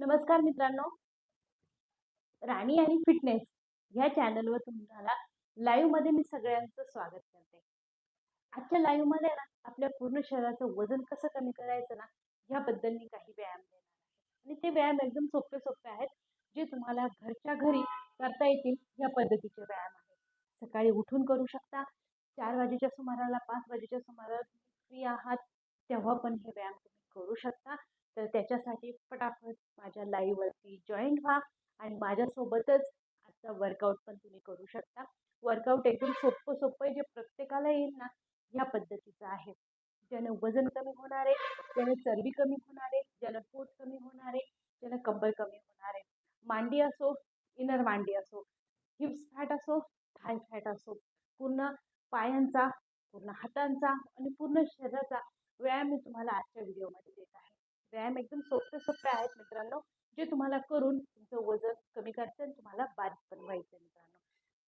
नमस्कार मित्रांनो. राणी आणि फिटनेस ह्या चॅनलवर तुम्हाला लाईव्हमध्ये मी सगळ्यांचं स्वागत करते. आजच्या लाईव्हमध्ये ना आपल्या पूर्ण शरीराचं वजन कसं कमी करायचं ना ह्याबद्दल मी काही व्यायाम देणार आहे. आणि ते व्यायाम एकदम सोपे सोपे आहेत जे तुम्हाला घरच्या घरी करता येतील या पद्धतीचे व्यायाम आहेत. सकाळी उठून करू शकता चार वाजेच्या सुमाराला पाच वाजेच्या सुमाराला फ्री आहात तेव्हा पण हे व्यायाम तुम्ही करू शकता. तर त्याच्यासाठी पटापट माझ्या लाईव्हवरती जॉईन व्हा आणि माझ्यासोबतच आजचा वर्कआउट पण तुम्ही करू शकता. वर्कआउट एकदम सोपं सोपं आहे जे प्रत्येकाला येईल ना ह्या पद्धतीचं आहे. ज्यानं वजन कमी होणार आहे ज्यानं चरबी कमी होणार आहे ज्यानं पोट कमी होणार आहे ज्यानं कंबर कमी होणार आहे. मांडी असो इनर मांडी असो हिप्स फॅट असो थाय फॅट असो पूर्ण पायांचा पूर्ण हातांचा आणि पूर्ण शरीराचा व्यायाम मी तुम्हाला आजच्या व्हिडिओमध्ये देत आहे. व्यायाम एकदम सोपे सोपे आहेत मित्रांनो जे तुम्हाला करून तुमचं वजन कमी करते आणि तुम्हाला बारीक पण व्हायचं मित्रांनो.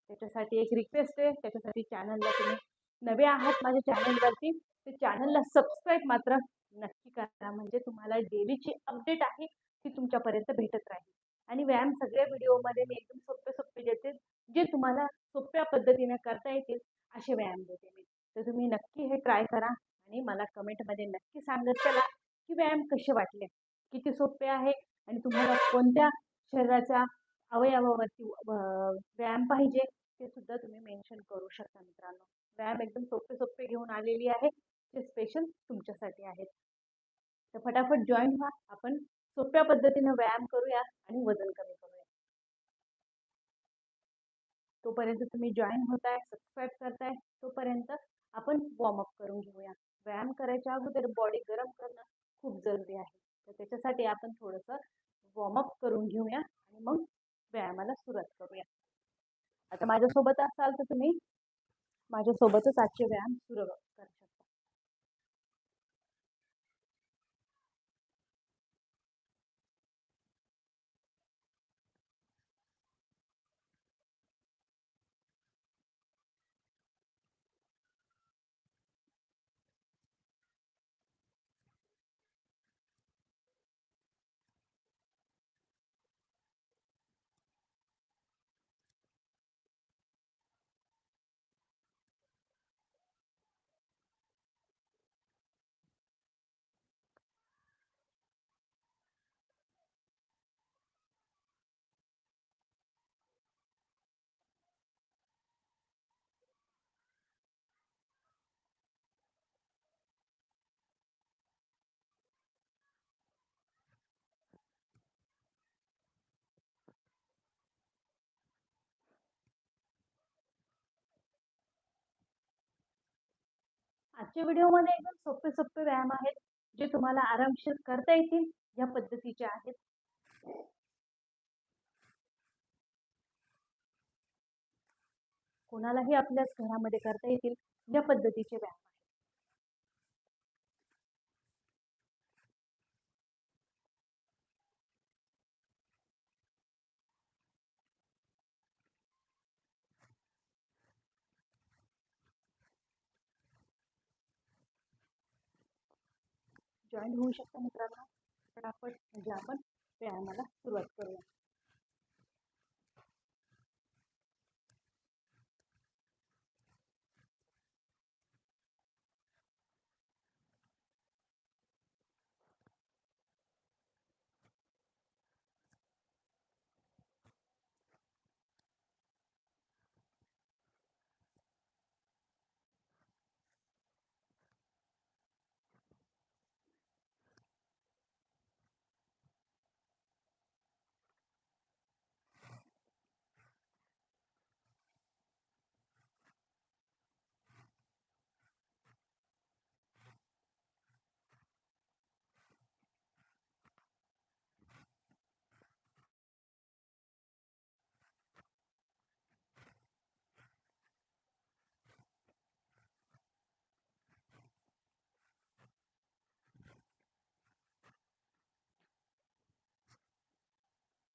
त्याच्यासाठी एक रिक्वेस्ट आहे त्याच्यासाठी चॅनलला तुम्ही नवे आहात माझ्या चॅनलवरती ते चॅनलला सबस्क्राईब मात्र नक्की करा. म्हणजे तुम्हाला डेलीची अपडेट आहे ती तुमच्यापर्यंत भेटत राहील. आणि व्यायाम सगळ्या व्हिडिओमध्ये मी एकदम सोपे सोपे देते जे तुम्हाला सोप्या पद्धतीने करता येतील असे व्यायाम देते मी. तर तुम्ही नक्की हे ट्राय करा आणि मला कमेंटमध्ये नक्की सांगत चला. की व्यायाम कसे वाटले? किती सोपे आहे? आणि तुम्हाला कोणत्या शरीराच्या अवयवावरती व्यायाम पाहिजे? ते सुद्धा तुम्ही मेन्शन करू शकता मित्रांनो. व्यायाम एकदम सोपे सोपे घेऊन आलेली आहे. ते स्पेशल तुमच्यासाठी आहेत. तर फटाफट जॉईन व्हा. आपण सोप्या पद्धतीनं व्यायाम करूया आणि वजन कमी करूया. तोपर्यंत तुम्ही जॉईन होताय सबस्क्राईब करताय तोपर्यंत आपण वॉर्मअप करून घेऊया. व्यायाम करायच्या अगोदर बॉडी गरम करणं खूप जरुरी आहे. तर त्याच्यासाठी आपण थोडंसं वॉर्मअप करून घेऊया आणि मग व्यायामाला सुरुवात करूया. आता माझ्यासोबत असाल तर तुम्ही माझ्यासोबतच आजचे व्यायाम सुरू आजच्या व्हिडिओमध्ये एकदम सोपे सोपे व्यायाम आहेत जे तुम्हाला आरामशीर करता येतील या पद्धतीचे आहेत. कोणालाही आपल्याच घरामध्ये करता येतील या पद्धतीचे व्यायाम. जॉईन होऊ शकता मित्रांनो. आपण म्हणजे आपण व्यायामाला सुरुवात करूया.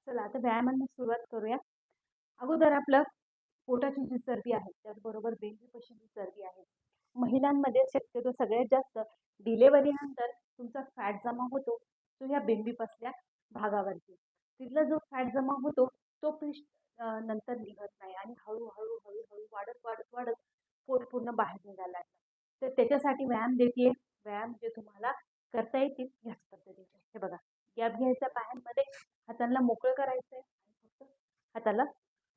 चला आता व्यायामांना सुरुवात करूया अगोदर आपलं पोटाची जी चरबी आहे त्याचबरोबर बेंबीपाशी जी चरबी आहे महिलांमध्ये शक्यतो सगळ्यात जास्त डिलेवरीनंतर तुमचा फॅट जमा होतो तो ह्या बेंबीपासल्या भागावरती. तिथला जो फॅट जमा होतो, तो पिश नंतर निघत नाही आणि हळूहळू हळूहळू वाढत, वाढत, वाढत पोट पूर्ण बाहेर निघायला लागतं. तर त्याच्यासाठी व्यायाम देते व्यायाम जे तुम्हाला करता येतील ह्याच पद्धतीचे. हे बघा, गॅप घ्यायचा पायांमध्ये, हाताला मोकळं करायचंय आणि फक्त हाताला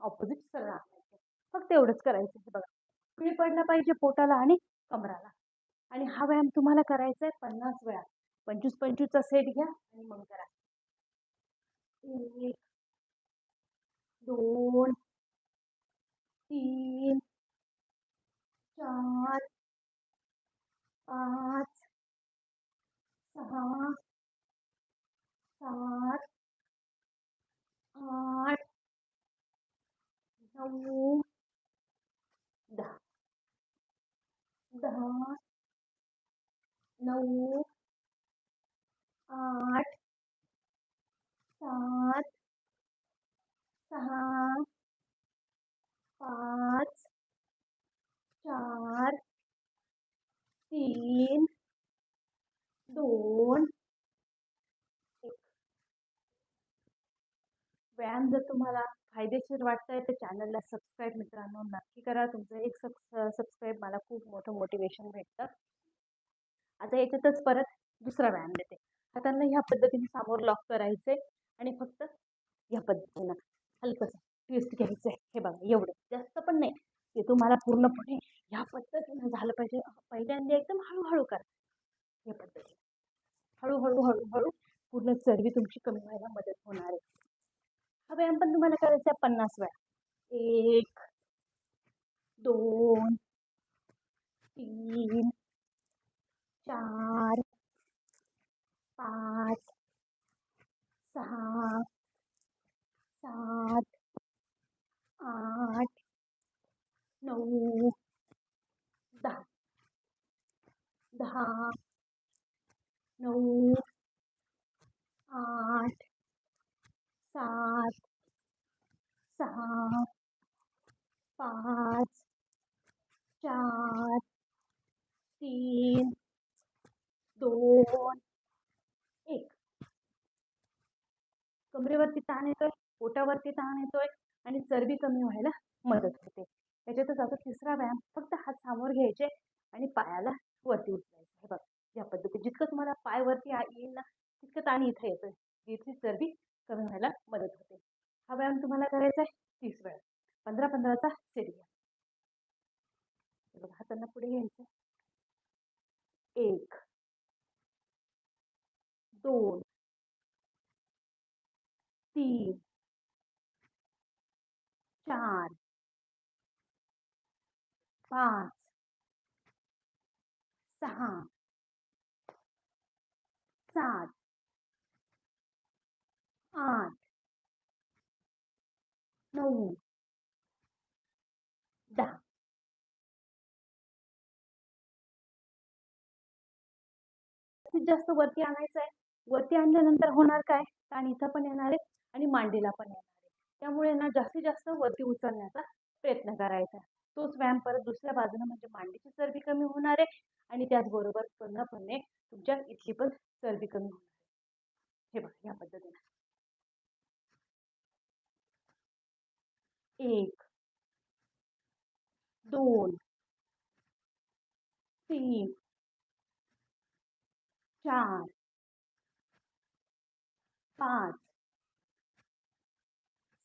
ऑपोजिट सरळ आणायचं. फक्त एवढंच करायचं. बघा, पिळ पडला पाहिजे पोटाला आणि कमराला आणि हा व्यायाम तुम्हाला करायचा आहे 50 वेळा. पंचवीस पंचवीसचा सेट घ्या आणि मग करा. 1 2 3 4 5 6 7 आठ नऊ दहा दहा नऊ आठ सात सहा पाच व्यायाम जर तुम्हाला फायदेशीर वाटतंय तर चॅनलला सबस्क्राईब मित्रांनो नक्की करा. तुमचं एक सबस्क्राईब मला खूप मोठं मोटिवेशन भेटतं. आता याच्यातच परत दुसरा व्यायाम देते. हातांना ह्या पद्धतीने समोर लॉक करायचे आणि फक्त ह्या पद्धतीनं हलकंसं ट्विस्ट घ्यायचंय. हे बघा एवढं, जास्त पण नाही. ते तुम्हाला पूर्णपणे ह्या पद्धतीनं झालं पाहिजे. पहिल्यांदा एकदम हळूहळू करा. या पद्धतीने. हळूहळू हळूहळू पूर्ण चरबी तुमची कमी व्हायला मदत होणार आहे. अब एम पण तुम्हारा करायचा आहे पन्नास वे एक, दोन, तीन, चार, पाँच, सहा, सात, आठ नौ दहा. दहा, नऊ, आठ 7 6 5 4 3 2 1 कमरेवरती ताण येतोय, पोटावरती ताण येतोय आणि चरबी कमी व्हायला मदत होते. त्याच्यातच आता तिसरा व्यायाम फक्त हात समोर घ्यायचे आणि पायाला वरती उचलायचं. हे बघ या पद्धती जितकं तुम्हाला पाय वरती येईल ना, तितकं ताण इथं येतोय. इथली चरबी कमी व्हायला मदत होते. हा व्यायाम तुम्हाला करायचा आहे तीस वेळा. 15-15चा सेट घ्या. बघा, हातांना पुढे घ्यायचं. 1 2 3 4 5 6 7 9 10 जास्तीत जास्त वरती आणायचं आहे. वरती आणल्यानंतर होणार काय? ताण इथं पण येणार आहे आणि मांडीला पण येणार आहे. त्यामुळे ना जास्तीत जास्त वरती उचलण्याचा प्रयत्न करायचा. तोच व्यायाम परत दुसऱ्या बाजूनं म्हणजे मांडीची चरबी कमी होणार आहे आणि त्याचबरोबर पूर्णपणे तुमच्या इथली पण चरबी कमी होणार आहे. हे बघा या पद्धतीनं. एक दोन तीन चार पाच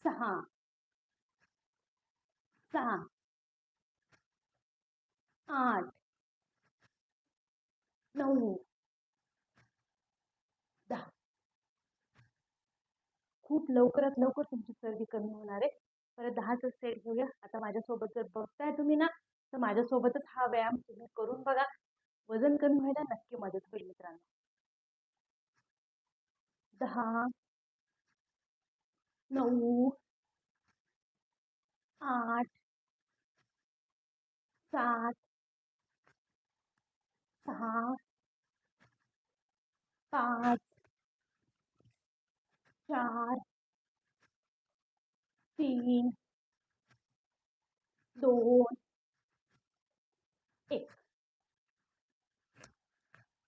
सहा सात आठ नऊ दहा. खूप लवकरात लवकर तुमची सर्दी कमी होणार आहे. परत 10चा सेट घेऊया. आता माझ्यासोबत जर बघताय तुम्ही ना, तर माझ्यासोबतच हा व्यायाम तुम्ही करून बघा. वजन कमी व्हायला नक्की मदत होईल मित्रांनो. 10 9 8 7 6 5 4 3 2 1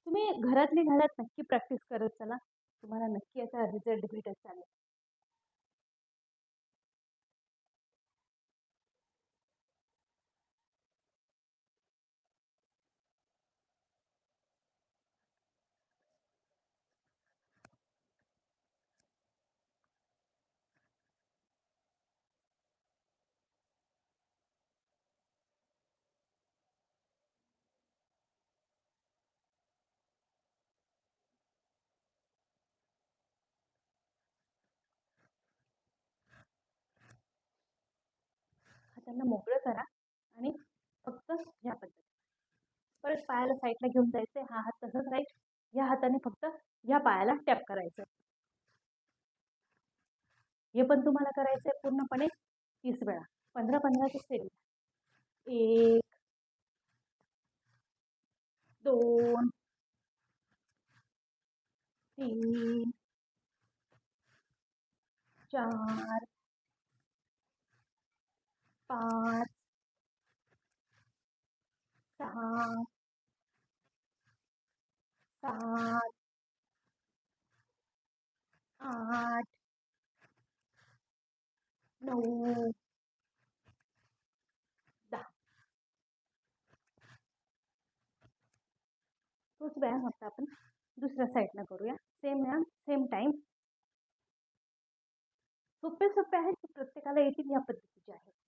तुम्ही घरातली घरात नक्की प्रॅक्टिस करत चला. तुम्हाला नक्की याचा रिझल्ट भेटत चालेल. त्यांना मोकळं करा आणि फक्त ह्या पद्धती. परत पायाला साईडला घेऊन जायचं हा हात तसंच राहील. ह्या हाताने फक्त ह्या पायाला टॅप करायचं. हे पण तुम्हाला करायचं आहे पूर्णपणे तीस वेळा. पंधरा पंधराची सेरी एक दोन तीन चार पाच सहा सात आठ। दहा तोच व्यायाम फक्त आपण दुसऱ्या साईडनं करूया सेम व्यायाम सेम टाईम सोपे सोपे आहेत प्रत्येकाला येतील या पद्धतीचे आहेत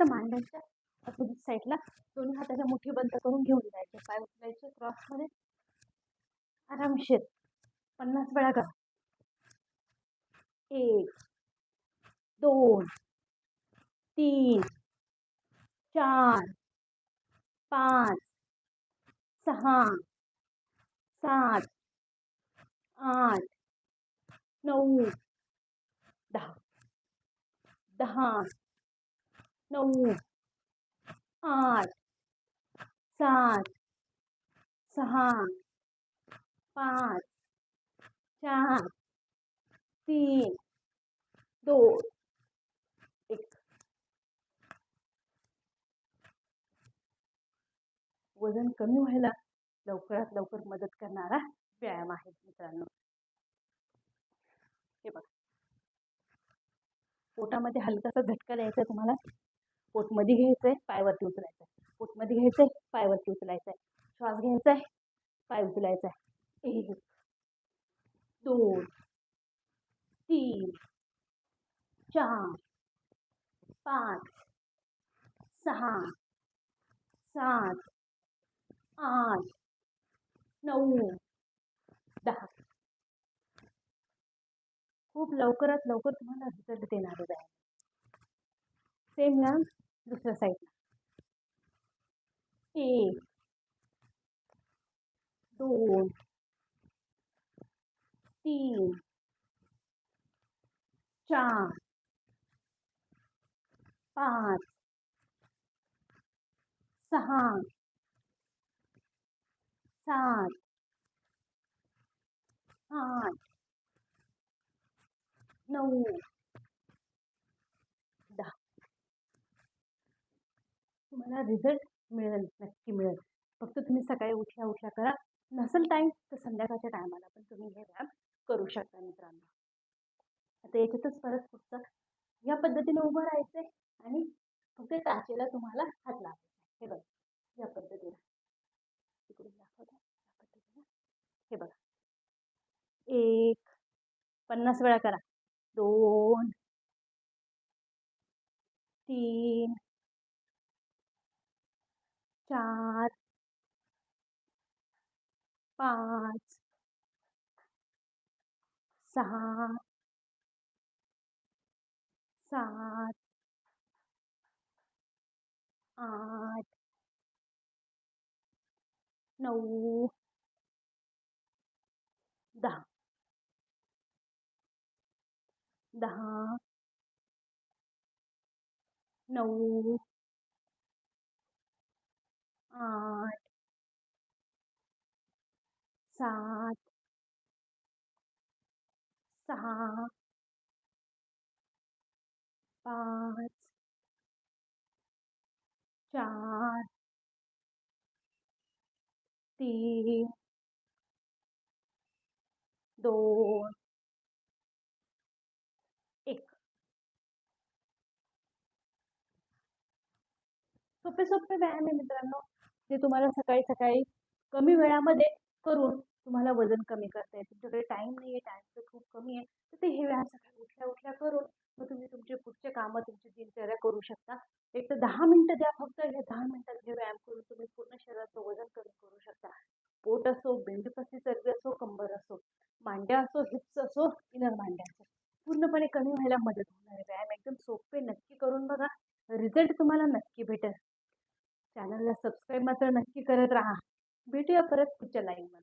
फक्त मांड्यांच्या अपोजिट साईडला दोन्ही हाताच्या मुठी बंद करून घेऊन जायचे. पाय उचलायचे क्रॉसमध्ये आरामशीर. पन्नास वेळा करा एक दोन तीन चार पाच सहा सात आठ नऊ दहा. दहा. नऊ आठ सात सहा पाच चार तीन दोन एक. वजन कमी व्हायला लवकरात लवकर मदत करणारा व्यायाम आहे मित्रांनो. हे बघा. पोटामध्ये हलकासा झटका द्यायचा तुम्हाला. पोटमध्ये घ्यायचंय पायवरती उचलायचं आहे पोटमध्ये घ्यायचंय पायवरती उचलायचं आहे श्वास घ्यायचा आहे पाय उचलायचा आहे एक दोन तीन चार पाच सहा सात आठ नऊ दहा. खूप लवकरात लवकर तुम्हाला रिझल्ट देणारे आहे. सेम ना दुसऱ्या साईडला एक दोन तीन चार पाच सहा सात आठ नऊ दहा तुम्हाला रिझल्ट मिळेल नक्की मिळेल. फक्त तुम्ही सकाळी उठल्या उठल्या करा. नसेल टाईम तर संध्याकाळच्या टायमाला पण तुम्ही हे व्यायाम करू शकता मित्रांनो. आता याच्यातच परत पुढचं. या पद्धतीने उभं राहायचंय आणि फक्त टाचेला तुम्हाला हात लावायचा हे बघा या पद्धतीने. इकडून दाखवता या पद्धतीने. हे बघा. एक पन्नास वेळा करा. दोन तीन चार पाच सहा सात आठ नऊ दहा. दहा नऊ आठ सात. सहा. पाच. चार. तीन. दोन. एक. सोपे सोपे व्यायाम आहे मित्रांनो. ते तुम्हाला सकाळी सकाळी कमी वेळामध्ये करून तुम्हाला वजन कमी करता येईल. तुमच्याकडे टाईम नाही आहे टाईम तर खूप कमी आहे. तर ते हे व्यायाम सकाळी उठल्या उठल्या करून मग तुम्ही तुमचे पुढचे कामं तुमची दिनचर्या करू शकता. एक तर दहा मिनटं द्या फक्त हे दहा मिनटात हे व्यायाम करून तुम्ही पूर्ण शरीराचं वजन कमी करू शकता. पोट असो बेंडपसली चरबी असो कंबर असो मांड्या असो हिप्स असो इनर मांड्या असो पूर्णपणे कमी व्हायला मदत होणार आहे. व्यायाम एकदम सोपे नक्की करून बघा. रिझल्ट तुम्हाला नक्की भेटेल. मात्र नक्की करत राहा. भेटूया परत पुढच्या लाईव्हमध्ये